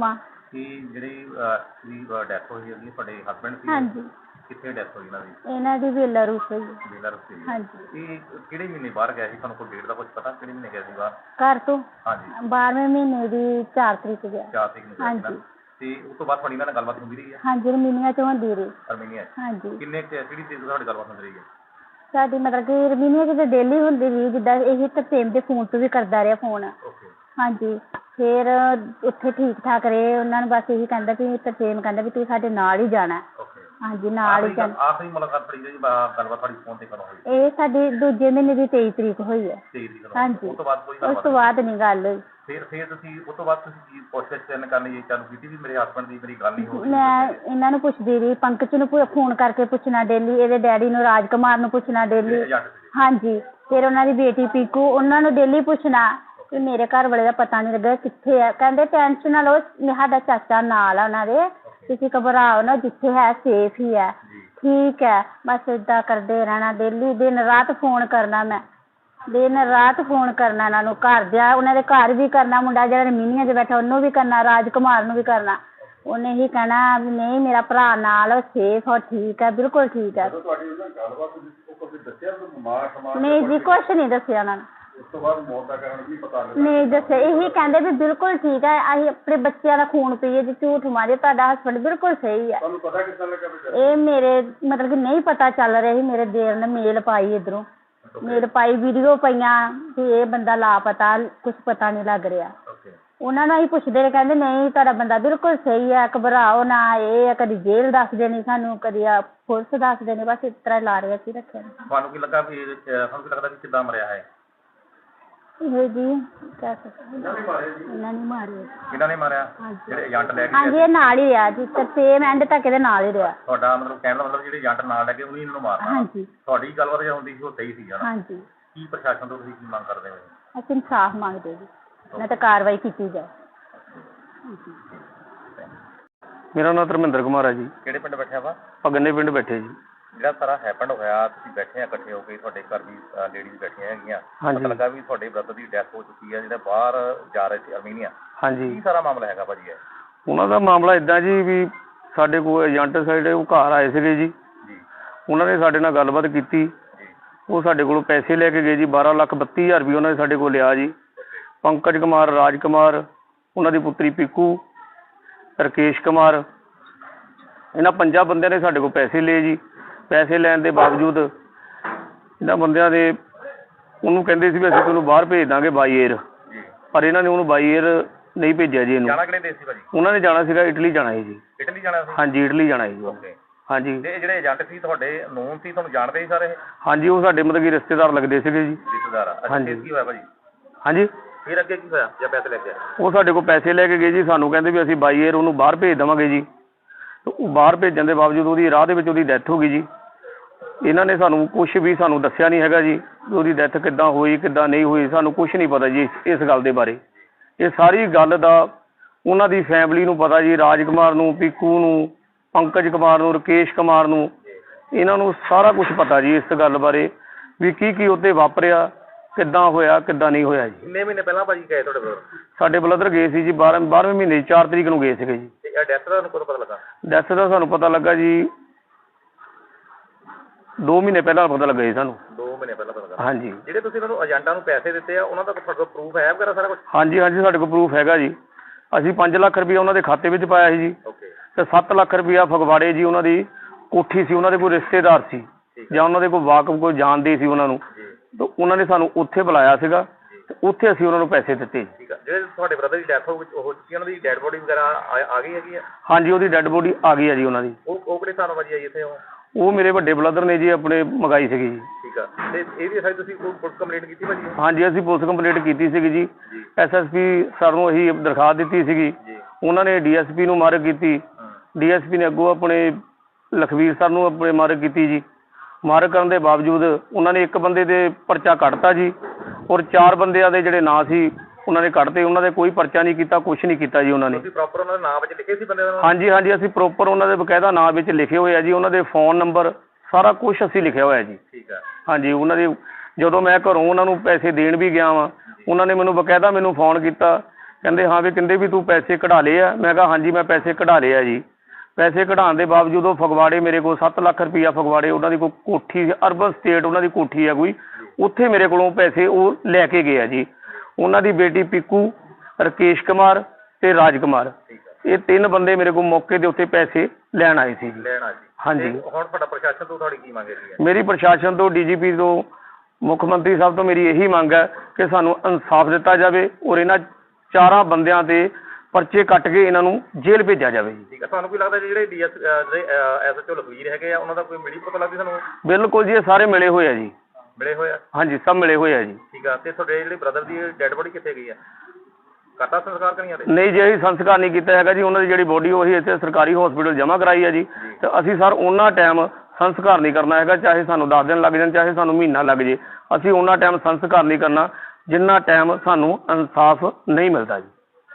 ਰੀਮਾ ਕਿ ਜਿਹੜੀ ਅਹ, ਦੀ ਡੈਥ ਹੋਈ ਹੈਗੀ ਤੁਹਾਡੇ ਹਸਬੰਡ ਸੀ ਹਾਂਜੀ। ਕਿੱਥੇ ਡੈਥ ਹੋਈ ਇਹਨਾਂ ਦੀ? ਇਹਨਾਂ ਦੀ ਵੇਲਾ ਰੂਸ ਹੋਈ। ਹੈ। ਮੇਲਾ ਰੁਕੇ ਹਾਂਜੀ। ਇਹ ਕਿਹੜੇ ਮਹੀਨੇ ਬਾਹਰ ਗਿਆ ਸੀ? ਤੁਹਾਨੂੰ ਕੋਈ ਡੇਟ ਦਾ ਕੁਝ ਪਤਾ? ਕਿਹੜੇ ਮਹੀਨੇ ਗਿਆ ਸੀ ਬਾਹਰ? ਘਰ ਤੋਂ। ਹਾਂਜੀ। 12ਵੇਂ ਮਹੀਨੇ ਦੀ 4 ਤਰੀਕ ਗਿਆ। 4 ਤਰੀਕ ਨੂੰ ਗਿਆ ਸੀ ਨਾ? ਹਾਂਜੀ। ਤੇ ਉਸ ਤੋਂ ਬਾਅਦ ਤੁਹਾਡੀ ਇਹਨਾਂ ਨਾਲ ਗੱਲਬਾਤ ਹੁੰਦੀ ਰਹੀ ਹੈ ਹਾਂਜੀ ਰਮੀਨੀਆ ਚ ਹੁੰਦੀ ਰਹੀ। ਅਰਮੀਨੀਆ 'ਚ? ਹਾਂਜੀ। ਕਿੰਨੇ ਕੁ- ਕਿਹੜੀ ਤਰੀਕ ਤੋਂ ਤੁਹਾਡੀ ਗੱਲਬਾਤ ਹੁੰਦੀ ਰਹੀ ਹੈ ਸਾਡੀ ਮਤਲਬ ਕਿ ਰਮੀਨੀਆ ਚ ਡੇਲੀ ਹੁੰਦੀ ਰਹੀ ਜਿੱਦਾਂ ਇਹ ਤਰਸੇਮ ਦੇ ਫੋਨ ਤੋਂ ਵੀ ਕਰਦਾ ਰਿਹਾ ਫੋਨ ਓਕੇ ਹਾਂਜੀ। ਫਿਰ ਉੱਥੇ ਠੀਕ ਠਾਕ ਰਹੇ ਉਹਨਾਂ ਨੂੰ ਬਸ ਇਹੀ ਕਹਿੰਦਾ ਕਿ ਤਰਸੇਮ ਕਹਿੰਦਾ ਵੀ ਤੂੰ ਸਾਡੇ ਨਾਲ ਹੀ ਜਾਣਾ। ਓਕੇ ਹਾਂਜੀ ਨਾਲ ਹੀ ਜਾਣਾ। ਆਖਰੀ ਮੁਲਾਕਾਤ ਤੁਹਾਡੀ ਜਿਹੜੀ ਬਾ- ਗੱਲਬਾਤ ਤੁਹਾਡੀ ਫੋਨ ਤੇ ਕਦੋਂ ਹੋਈ। ਇਹ ਸਾਡੀ ਦੂਜੇ ਮਹੀਨੇ ਦੀ 23 ਤਰੀਕ ਹੋਈ ਹੈ। 23 ਤਰੀਕ ਨੂੰ। ਹਾਂਜੀ। ਉਸ ਤੋਂ ਬਾਅਦ ਕੋਈ ਉਸ ਤੋਂ ਗੱਲਬਾਤ ਬਾਅਦ ਨਹੀਂ ਗੱਲ ਹੋਈ। ਫਿਰ ਫਿਰ ਤੁਸੀਂ ਉਸ ਤੋਂ ਬਾਅਦ ਤੁਸੀਂ ਕੀ ਕੋਸ਼ਿਸ਼ ਕਰਨ ਕਰਨੀ ਇਹ ਚਾਲੂ ਕੀਤੀ ਵੀ ਮੇਰੇ ਹਸਬੰਡ ਦੀ ਮੇਰੀ ਗੱਲ ਨਹੀਂ ਹੋ ਰਹੀ? ਮੈਂ ਇਹਨਾਂ ਨੂੰ ਪੁੱਛਦੀ ਰਹੀ ਪੰਕਜ ਨੂੰ ਫੋਨ ਕਰਕੇ ਪੁੱਛਣਾ ਡੇਲੀ ਇਹਦੇ ਡੈਡੀ ਨੂੰ ਰਾਜ ਕੁਮਾਰ ਨੂੰ ਪੁੱਛਣਾ ਡੇਲੀ ਏਜੰਟ ਹਾਂਜੀ। ਫਿਰ ਉਹਨਾਂ ਦੀ ਬੇਟੀ ਪੀਕੂ ਉਹਨਾਂ ਨੂੰ ਡੇਲੀ ਪੁੱਛਣਾ। ਕਿ ਮੇਰੇ ਘਰ ਵਾਲੇ ਦਾ ਪਤਾ ਨਹੀਂ ਲੱਗਾ ਕਿੱਥੇ ਹੈ ਕਹਿੰਦੇ ਟੈਨਸ਼ਨ ਨਾ ਲਓ ਸਾਡਾ ਚਾਚਾ ਨਾਲ ਆ ਉਹਨਾਂ ਦੇ। ਤੁਸੀਂ ਘਬਰਾਓ ਨਾ ਜਿੱਥੇ ਹੈ ਸੇਫ ਹੀ ਹੈ ਠੀਕ ਹੈ ਬਸ ਏਦਾਂ ਕਰਦੇ ਰਹਿਣਾ। ਡੇਲੀ ਦਿਨ ਰਾਤ ਫੋਨ ਕਰਨਾ ਮੈਂ। ਦਿਨ ਰਾਤ ਫੋਨ ਕਰਨਾ ਇਹਨਾਂ ਨੂੰ। ਘਰ ਦਿਆ ਉਹਨਾਂ ਦੇ ਘਰ ਵੀ ਕਰਨਾ। ਮੁੰਡਾ ਜਿਹੜਾ ਰਮੀਨੀਆ 'ਚ ਬੈਠਾ ਉਹਨੂੰ ਵੀ ਕਰਨਾ। ਰਾਜ ਕੁਮਾਰ ਨੂੰ ਵੀ ਕਰਨਾ। ਉਹਨੇ ਹੀ ਕਹਿਣਾ ਵੀ ਨਹੀਂ ਮੇਰਾ ਭਰਾ ਨਾਲ ਸੇਫ ਹੋ ਠੀਕ ਹੈ ਬਿਲਕੁਲ ਠੀਕ ਹੈ ਨਹੀਂ ਜੀ ਕੁਛ ਨਹੀਂ ਦੱਸਿਆ ਉਹਨਾਂ ਨੇ। ਤੋਂ ਬਾਅਦ ਮੌਤ ਦਾ ਕਾਰਨ ਵੀ ਪਤਾ ਨਹੀਂ ਦੱਸਿਆ ਇਹੀ ਕਹਿੰਦੇ ਵੀ ਬਿਲਕੁਲ ਠੀਕ ਹੈ ਅਸੀਂ ਆਪਣੇ ਬੱਚਿਆਂ ਦਾ ਖੂਨ ਪੀਏ ਜੇ ਝੂਠ ਮਾਰੇ ਤੁਹਾਡਾ ਹਸਬੰਡ ਬਿਲਕੁਲ ਸਹੀ ਹੈ ਤੁਹਾਨੂੰ ਪਤਾ ਤਰ੍ਹਾਂ ਲੱਗਾ ਵੀ ਇਹ ਮੇਰੇ ਮਤਲਬ ਕਿ ਨਹੀਂ ਪਤਾ ਚੱਲ ਰਿਹਾ ਸੀ ਮੇਰੇ ਦੇਰ ਨੇ ਮੇਲ ਪਾਈ ਇਧਰੋਂ। ਮੇਲ ਪਾਈ ਵੀਡੀਓ ਪਈਆਂ ਕਿ ਇਹ ਬੰਦਾ ਲਾਪਤਾ ਕੁਝ ਪਤਾ ਨਹੀਂ ਲੱਗ ਰਿਹਾ। ਓਕੇ ਉਹਨਾਂ ਨੂੰ ਅਸੀਂ ਪੁੱਛਦੇ ਰਹੇ ਕਹਿੰਦੇ ਨਹੀਂ ਤੁਹਾਡਾ ਬੰਦਾ ਬਿਲਕੁਲ ਸਹੀ ਹੈ ਘਬਰਾਓ ਨਾ ਇਹ ਹੈ, ਕਦੀ ਜੇਲ੍ਹ ਦੱਸਦੇ ਨੇ ਸਾਨੂੰ ਕਦੀ ਆ ਪੁਲਿਸ ਦੱਸਦੇ ਨੇ ਬਸ ਇਸ ਤਰ੍ਹਾਂ ਲਾ ਰਹੇ ਸੀ ਰੱਖਿਆ। ਤੁਹਾਨੂੰ ਕੀ ਲੱਗਾ ਵੀ ਇਹ- ਤੁਹਾਨੂੰ ਕੀ ਲੱਗਦਾ ਵੀ ਕਿੱਦਾਂ ਮਰਿਆ ਹੈ? ਇਹ ਜੀ ਕਹਿ ਸਕਦੇ ਇਹਨਾਂ ਨੇ ਮਾਰਿਆ ਜੀ। ਇਹਨਾਂ ਨੇ ਮਾਰਿਆ ਕਿਹਨਾਂ ਨੇ ਮਾਰਿਆ? ਹਾਂਜੀ। ਜਿਹੜੇ ਏਜੰਟ ਲੈ ਕੇ ਹਾਂਜੀ ਇਹ ਨਾਲ ਹੀ ਰਿਹਾ ਜੀ। ਤੇ ਸੇਮ ਐਂਡ ਤੱਕ ਇਹਦੇ ਨਾਲ ਹੀ ਰਿਹਾ। ਤੁਹਾਡਾ ਮਤਲਬ ਕਹਿਣ ਦਾ ਮਤਲਬ ਜਿਹੜੇ ਏਜੰਟ ਨਾਲ ਲੈ ਕੇ ਉਹਨੇ ਇਹਨਾਂ ਨੂੰ ਮਾਰਨਾ। ਹਾਂਜੀ। ਤੁਹਾਡੀ ਗੱਲਬਾਤ ਜੇ ਹੁੰਦੀ ਸੀ ਉਹ ਸਹੀ ਸੀ ਨਾ ਹਾਂਜੀ। ਕੀ ਪ੍ਰਸ਼ਾਸਨ ਤੋਂ ਤੁਸੀਂ ਕੀ ਮੰਗ ਕਰਦੇ ਹੋ? ਅਸੀਂ ਇਨਸਾਫ ਮੰਗਦੇ ਜੀ। ਨਾ ਤਾਂ ਕਾਰਵਾਈ ਕੀਤੀ ਜਾਏ। ਮੇਰਾ ਨਾਮ ਧਰਮਿੰਦਰ ਕੁਮਾਰ ਹੈ ਜੀ। ਕਿਹੜੇ ਪਿੰਡ ਬੈਠਿਆ ਵਾ? ਆਪਾਂ ਗੰਨੇ ਪਿੰਡ ਬੈਠੇ ਜੀ। ਜਿਹੜਾ ਸਾਰਾ ਹੈਪਨ ਹੋਇਆ ਤੁਸੀਂ ਬੈਠੇ ਆ ਇਕੱਠੇ ਹੋ ਕੇ ਤੁਹਾਡੇ ਘਰ ਵੀ ਲੇਡੀਜ਼ ਬੈਠੀਆਂ ਹੈਗੀਆਂ। ਪਤਾ ਲੱਗਾ ਵੀ ਤੁਹਾਡੇ ਬ੍ਰਦਰ ਦੀ ਡੈਥ ਹੋ ਚੁੱਕੀ ਹੈ ਜਿਹੜਾ ਬਾਹਰ ਜਾ ਰਹੇ ਸੀ ਅਰਮੀਨੀਆ। ਹਾਂਜੀ। ਕੀ ਸਾਰਾ ਮਾਮਲਾ ਹੈਗਾ ਭਾਜੀ ਇਹ? ਉਹਨਾਂ ਦਾ ਮਾਮਲਾ ਇਦਾਂ ਜੀ ਵੀ ਸਾਡੇ ਕੋਲ ਏਜੰਟ ਸਾਈਡ ਉਹ ਘਰ ਆਏ ਸੀਗੇ ਜੀ। ਉਹਨਾਂ ਨੇ ਸਾਡੇ ਨਾਲ ਗੱਲਬਾਤ ਕੀਤੀ। ਉਹ ਸਾਡੇ ਕੋਲੋਂ ਪੈਸੇ ਲੈ ਕੇ ਗਏ ਜੀ 12 ਲੱਖ 32 ਹਜ਼ਾਰ ਰੁਪਏ ਉਹਨਾਂ ਨੇ ਸਾਡੇ ਕੋਲ ਲਿਆ ਜੀ। ਪੰਕਜ ਕੁਮਾਰ ਰਾਜ ਕੁਮਾਰ ਉਹਨਾਂ ਦੀ ਪੁੱਤਰੀ ਪੀਕੂ ਰਕੇਸ਼ ਕੁਮਾਰ। ਇਹਨਾਂ ਪੰਜਾਂ ਬੰਦਿਆਂ ਨੇ ਸਾਡੇ ਕੋਲ ਪੈਸੇ ਲਏ ਜੀ। ਪੈਸੇ ਲੈਣ ਦੇ ਬਾਵਜੂਦ ਇਹਨਾਂ ਬੰਦਿਆਂ ਦੇ ਉਹਨੂੰ ਕਹਿੰਦੇ ਸੀ ਵੀ ਅਸੀਂ ਤੁਹਾਨੂੰ ਬਾਹਰ ਭੇਜ ਦਾਂਗੇ ਬਾਈ ਏਅਰ ਪਰ ਇਹਨਾਂ ਨੇ ਉਹਨੂੰ ਬਾਈ ਏਅਰ ਨਹੀਂ ਭੇਜਿਆ ਜੀ ਇਹਨੂੰ। ਜਾਣਾ ਕਿਹੜੇ ਦੇਸ਼ ਸੀ ਭਾਜੀ? ਉਹਨਾਂ ਨੇ ਜਾਣਾ ਸੀਗਾ ਇਟਲੀ ਜਾਣਾ ਹੈ ਜੀ। ਇਟਲੀ ਜਾਣਾ ਸੀ? ਹਾਂਜੀ ਇਟਲੀ ਜਾਣਾ ਜੀ। ਉਹ। ਓਕੇ। ਹਾਂਜੀ। ਤੇ ਇਹ ਜਿਹੜੇ ਏਜੰਟ ਸੀ ਤੁਹਾਡੇ ਨੂਨ ਸੀ ਤੁਹਾਨੂੰ ਜਾਣਦੇ ਸੀ ਸਾਰੇ ਇਹ? ਹਾਂਜੀ ਉਹ ਸਾਡੇ ਮਤਲਬ ਕਿ ਰਿਸ਼ਤੇਦਾਰ ਲੱਗਦੇ ਸੀਗੇ ਜੀ। ਰਿਸ਼ਤੇਦਾਰ ਆ। ਅੱਛਾ ਹਾਂਜੀ। ਫਿਰ ਕੀ ਹੋਇਆ ਭਾਜੀ? ਹਾਂਜੀ? ਫਿਰ ਅੱਗੇ ਕੀ ਹੋਇਆ ਜਾਂ ਪੈਸੇ ਲੈ ਕੇ ਆਏ? ਉਹ ਸਾਡੇ ਕੋਲ ਪੈਸੇ ਲੈ ਕੇ ਗਏ ਜੀ। ਸਾਨੂੰ ਕਹਿੰਦੇ ਵੀ ਅਸੀਂ ਬਾਈ ਏਅਰ ਉਹਨੂੰ ਬਾਹਰ ਭੇਜ ਦੇਵਾਂਗੇ ਜੀ। ਤੇ ਉਹ ਬਾਹਰ ਭੇਜਣ ਦੇ ਬਾਵਜੂਦ ਉਹਦੀ ਰਾਹ ਦੇ ਵਿੱਚ ਉਹਦੀ ਡੈਥ ਹੋ ਗਈ ਜੀ। ਇਹਨਾਂ ਨੇ ਸਾਨੂੰ ਕੁਝ ਵੀ ਸਾਨੂੰ ਦੱਸਿਆ ਨਹੀਂ ਹੈਗਾ ਜੀ ਉਹਦੀ ਡੈਥ ਕਿੱਦਾਂ ਹੋਈ ਕਿੱਦਾਂ ਨਹੀਂ ਹੋਈ ਸਾਨੂੰ ਕੁਝ ਨਹੀਂ ਪਤਾ ਜੀ ਇਸ- ਗੱਲ ਦੇ ਬਾਰੇ। ਇਹ ਸਾਰੀ ਗੱਲ ਦਾ ਉਹਨਾਂ ਦੀ ਫੈਮਿਲੀ ਨੂੰ ਪਤਾ ਜੀ ਰਾਜ ਕੁਮਾਰ ਨੂੰ ਪੀਕੂ ਨੂੰ ਪੰਕਜ ਕੁਮਾਰ ਨੂੰ ਰਕੇਸ਼ ਕੁਮਾਰ ਨੂੰ ਇਹਨਾਂ ਨੂੰ ਸਾਰਾ ਕੁਝ ਪਤਾ ਜੀ ਇਸ ਗੱਲ ਬਾਰੇ ਵੀ ਕੀ ਕੀ ਉੱਤੇ ਵਾਪਰਿਆ ਕਿੱਦਾਂ ਹੋਇਆ ਕਿੱਦਾਂ ਨਹੀਂ ਹੋਇਆ ਜੀ। ਕਿੰਨੇ ਮਹੀਨੇ ਪਹਿਲਾਂ ਭਾਜੀ ਗਏ ਤੁਹਾਡੇ ਬ੍ਰਦਰ ਸਾਡੇ ਬਲਦਰ ਗਏ ਸੀ ਜੀ 12 12ਵੇਂ ਮਹੀਨੇ 4 ਤਰੀਕ ਨੂੰ ਗਏ ਸੀਗੇ ਜੀ। ਤੇ ਇਹ ਡੈਥ ਦਾ ਤੁਹਾਨੂੰ ਕਦੋਂ ਪਤਾ ਲੱਗਾ? ਡੈਥ ਦਾ ਸਾਨੂੰ ਪਤਾ ਲੱਗਾ ਜੀ 2 ਮਹੀਨੇ ਪਹਿਲਾਂ ਪਤਾ ਲੱਗਾ ਜੀ ਸਾਨੂੰ। 2 ਮਹੀਨੇ ਪਹਿਲਾਂ ਪਤਾ ਲੱਗਾ। ਹਾਂਜੀ। ਜਿਹੜੇ ਤੁਸੀਂ ਇਹਨਾਂ ਨੂੰ ਏਜੰਟਾਂ ਨੂੰ ਪੈਸੇ ਦਿੱਤੇ ਆ ਉਹਨਾਂ ਦਾ ਕੋਈ ਤੁਹਾਡੇ ਕੋਲ ਪ੍ਰੂਫ ਹੈ ਵਗੈਰਾ ਸਾਰਾ ਕੁਝ ਹਾਂਜੀ ਹਾਂਜੀ ਸਾਡੇ ਕੋਲ ਪ੍ਰੂਫ ਹੈਗਾ ਜੀ। ਅਸੀਂ 5 ਲੱਖ ਰੁਪਏ ਉਹਨਾਂ ਦੇ ਖਾਤੇ ਵਿੱਚ ਪਾਇਆ ਸੀ ਜੀ। ਓਕੇ ਤੇ 7 ਲੱਖ ਰੁਪਇਆ ਫਗਵਾੜੇ ਜੀ ਉਹਨਾਂ ਦੀ ਕੋਠੀ ਸੀ ਉਹਨਾਂ ਦੇ ਕੋਈ ਰਿਸ਼ਤੇਦਾਰ ਸੀ। ਜਾਂ ਉਹਨਾਂ ਦੇ ਕੋਈ ਵਾਕਫ ਕੋਈ ਜਾਣਦੇ ਸੀ ਉਹਨਾਂ ਨੂੰ। ਜੀ। ਤੇ ਉਹਨਾਂ ਨੇ ਸਾਨੂੰ ਉੱਥੇ ਬੁਲਾਇਆ ਸੀਗਾ। ਤੇ ਉੱਥੇ ਅਸੀਂ ਉਹਨਾਂ ਨੂੰ ਪੈਸੇ ਦਿੱਤੇ। ਠੀਕ ਆ। ਜਿਹੜੇ ਤੁਹਾਡੇ ਬ੍ਰਦਰ ਦੀ ਡੈਥ ਹੋ ਹੋ ਚੁੱਕੀ ਉਹਨਾਂ ਦੀ ਡੈਡ ਬੋਡੀ ਵਗੈਰਾ ਆ ਆ ਗਈ ਹੈਗੀ ਆ? ਹਾਂਜੀ ਉਹਦੀ ਡੈੱਡ ਬੋਡੀ ਆ ਗਈ ਆ ਜੀ ਉਹਨਾਂ ਦੀ। ਉਹ ਉਹ ਕਿਹੜੇ ਭਾਜੀ ਆਈ ਇੱਥੇ ਉਹ? ਉਹ ਮੇਰੇ ਵੱਡੇ ਬਲਦਰ ਨੇ ਜੀ ਆਪਣੇ ਮੰਗਾਈ ਸੀਗੀ ਜੀ। ਠੀਕ ਆ। ਤੇ ਇਹਦੀ ਤੁਸੀਂ ਕੋਈ ਪੁਲਿਸ ਕੰਪਲੇਂਟ ਕੀਤੀ ਭਾਜੀ? ਹਾਂਜੀ ਅਸੀਂ ਪੁਲਿਸ ਕੰਪਲੇਂਟ ਕੀਤੀ ਸੀਗੀ ਜੀ। ਐਸਐਸਪੀ ਸਰ ਨੂੰ ਅਸੀਂ ਦਰਖਾਸਤ ਦਿੱਤੀ ਸੀਗੀ। ਉਹਨਾਂ ਨੇ ਡੀਐਸਪੀ ਨੂੰ ਮਾਰਕ ਕੀਤੀ। ਡੀਐਸਪੀ ਨੇ ਅੱਗੋਂ ਆਪਣੇ ਲਖਵੀਰ ਸਰ ਨੂੰ ਆਪਣੇ ਮਾਰਕ ਕੀਤੀ ਜੀ। ਮਾਰਕ ਕਰਨ ਦੇ ਬਾਵਜੂਦ ਉਹਨਾਂ ਨੇ ਇੱਕ ਬੰਦੇ ਦੇ ਪਰਚਾ ਕੱਢਤਾ ਜੀ। ਔਰ ਚਾਰ ਬੰਦਿਆਂ ਦੇ ਜਿਹੜੇ ਨਾਂ ਸੀ ਉਹਨਾਂ ਨੇ ਕੱਢਤੇ ਉਹਨਾਂ ਦੇ ਕੋਈ ਪਰਚਾ ਨਹੀਂ ਕੀਤਾ ਕੁਝ ਨਹੀਂ ਕੀਤਾ ਜੀ ਉਹਨਾਂ ਨੇ। ਤੁਸੀਂ ਪ੍ਰੋਪਰ ਉਹਨਾਂ ਦੇ ਨਾਮ ਵਿੱਚ ਲਿਖੇ ਸੀ ਬੰਦੇ ਦਾ ਨਾਮ ਹਾਂਜੀ ਹਾਂਜੀ ਅਸੀਂ ਪ੍ਰੋਪਰ ਉਹਨਾਂ ਦੇ ਬਕਾਇਦਾ ਨਾਂ ਵਿੱਚ ਲਿਖੇ ਹੋਏ ਆ ਜੀ ਉਹਨਾਂ ਦੇ ਫੋਨ ਨੰਬਰ ਸਾਰਾ ਕੁਝ ਅਸੀਂ ਲਿਖਿਆ ਹੋਇਆ ਜੀ। ਠੀਕ ਆ। ਹਾਂਜੀ ਉਹਨਾਂ ਦੇ ਜਦੋਂ ਮੈਂ ਘਰੋਂ ਉਹਨਾਂ ਨੂੰ ਪੈਸੇ ਦੇਣ ਵੀ ਗਿਆ ਵਾਂ ਉਹਨਾਂ ਨੇ ਮੈਨੂੰ ਬਕਾਇਦਾ ਮੈਨੂੰ ਫੋਨ ਕੀਤਾ ਕਹਿੰਦੇ ਹਾਂ ਵੀ ਕਹਿੰਦੇ ਵੀ ਤੂੰ ਪੈਸੇ ਕਢਾ ਲਏ ਆ। ਮੈਂ ਕਿਹਾ ਹਾਂਜੀ ਮੈਂ ਪੈਸੇ ਕਢਾ ਲਏ ਆ ਜੀ। ਪੈਸੇ ਕਢਾਉਣ ਦੇ ਬਾਵਜੂਦ ਉਹ ਫਗਵਾੜੇ ਮੇਰੇ ਕੋਲ 7 ਲੱਖ ਰੁਪਈਆ ਫਗਵਾੜੇ ਉਹਨਾਂ ਦੀ ਕੋਈ ਕੋਠੀ ਅਰਬਨ ਸਟੇਟ ਉਹਨਾਂ ਦੀ ਕੋਠੀ ਆ ਕੋਈ ਉੱਥੇ ਮੇਰੇ ਕੋਲੋਂ ਪੈਸੇ ਉਹ ਲੈ ਕੇ ਗਏ ਆ ਜੀ। ਉਹਨਾਂ ਦੀ ਬੇਟੀ ਪਿੱਕੂ ਰਕੇਸ਼ ਕੁਮਾਰ ਤੇ ਰਾਜ ਕੁਮਾਰ। ਇਹ ਤਿੰਨ ਬੰਦੇ ਮੇਰੇ ਕੋਲ ਮੌਕੇ ਦੇ ਉੱਤੇ ਪੈਸੇ ਲੈਣ ਆਏ ਸੀ ਜੀ। ਲੈਣਾ ਜੀ ਹਾਂਜੀ। ਤੇ ਹੁਣ ਤੁਹਾਡਾ ਪ੍ਰਸ਼ਾਸਨ ਤੋਂ ਤੁਹਾਡੀ ਕੀ ਮੰਗ ਹੈਗੀ ਹੈ? ਮੇਰੀ ਪ੍ਰਸ਼ਾਸਨ ਤੋਂ ਡੀਜੀਪੀ ਤੋਂ ਮੁੱਖ ਮੰਤਰੀ ਸਾਹਿਬ ਤੋਂ ਮੇਰੀ ਇਹੀ ਮੰਗ ਹੈ ਕਿ ਸਾਨੂੰ ਇਨਸਾਫ ਦਿੱਤਾ ਜਾਵੇ ਔਰ ਇਹਨਾਂ ਚਾਰਾਂ ਬੰਦਿਆਂ ਤੇ ਪਰਚੇ ਕੱਟ ਕੇ ਇਹਨਾਂ ਨੂੰ ਜੇਲ੍ਹ ਭੇਜਿਆ ਜਾਵੇ ਜੀ। ਠੀਕ ਹੈ। ਤੁਹਾਨੂੰ ਕੀ ਲੱਗਦਾ ਜੀ ਜਿਹੜੇ ਡੀਐਸ ਜਿਹੜੇ ਐਸਐਚਓ ਲਖਵੀਰ ਹੈਗੇ ਆ ਉਹਨਾਂ ਦਾ ਕੋਈ ਮਿਲੀ ਪਤਾ ਲੱਗਦੀ ਸਾਨੂੰ ਬਿਲਕੁਲ ਜੀ ਇਹ ਸਾਰੇ ਮਿਲੇ ਹੋਏ ਆ ਜੀ। ਮਿਲੇ ਹੋਏ ਆ? ਹਾਂਜੀ ਸਭ ਮਿਲੇ ਹੋਏ ਆ ਜੀ। ਠੀਕ ਆ ਤੇ ਤੁਹਾਡੇ ਜਿਹੜੇ ਬ੍ਰਦਰ ਦੀ ਡੈੱਡ ਬੋਡੀ ਕਿੱਥੇ ਗਈ ਹੈ ਕਰਤਾ ਸੰਸਕਾਰ ਕਰੀਆਂ ਤੇ? ਨਹੀਂ ਜੀ ਅਸੀਂ ਸੰਸਕਾਰ ਨਹੀਂ ਕੀਤਾ ਹੈਗਾ ਜੀ। ਉਹਨਾਂ ਦੀ ਜਿਹੜੀ ਬੋਡੀ ਉਹੀ ਇੱਥੇ ਸਰਕਾਰੀ ਹਸਪੀਟਲ ਜਮ੍ਹਾਂ ਕਰਾਈ ਹੈ ਜੀ। ਤੇ ਅਸੀਂ ਸਰ ਉਹਨਾਂ ਟਾਈਮ ਸੰਸਕਾਰ ਨਹੀਂ ਕਰਨਾ ਹੈਗਾ ਚਾਹੇ ਸਾਨੂੰ 10 ਦਿਨ ਲੱਗ ਜਾਣ ਚਾਹੇ ਸਾਨੂੰ ਮਹੀਨਾ ਲੱਗ ਜੇ। ਅਸੀਂ ਉਹਨਾਂ ਟਾਈਮ ਸੰਸਕਾਰ ਨਹੀਂ ਕਰਨਾ ਜਿੰਨਾ ਟਾਈਮ ਸਾਨੂੰ ਇਨਸਾਫ ਨਹੀਂ ਮਿਲਦਾ ਜੀ।